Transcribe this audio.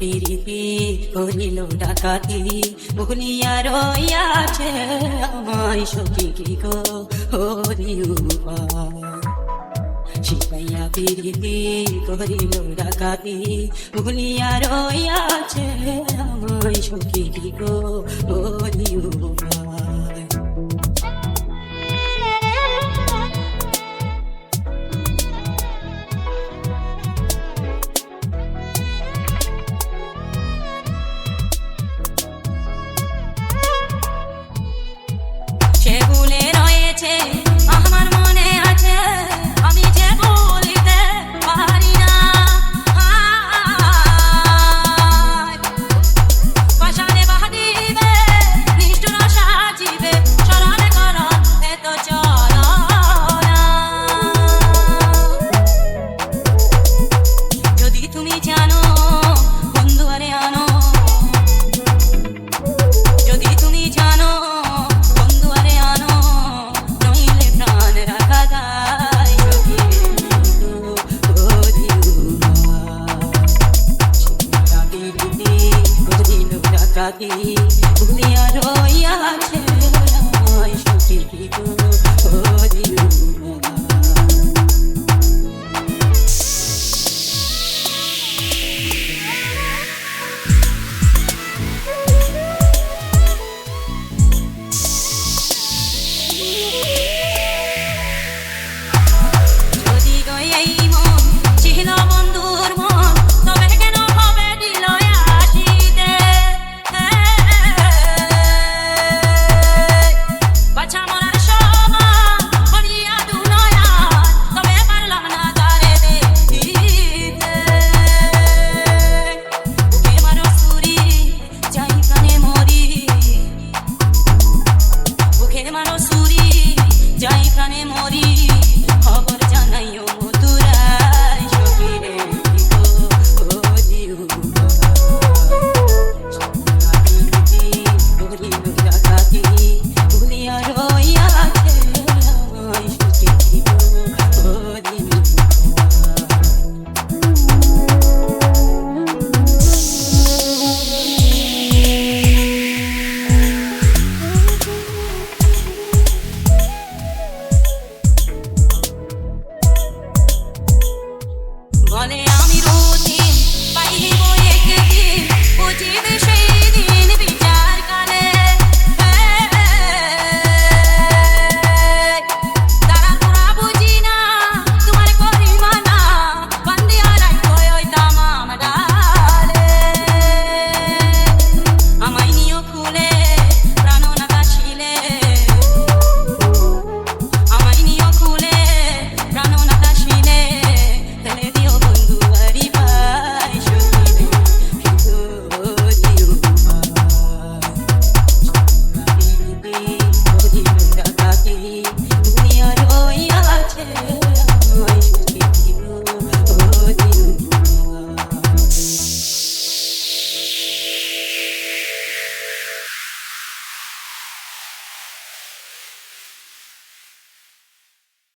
পিরিতি করিল ডাকাতি ভুলিয়া রইয়াছে আমায় সখী কি গো হরি শিবাইয়া পিরিতি করিল ডাকাতি ভুলিয়া রইয়াছে আমায় সখী কি গো হরি que ডাকাতি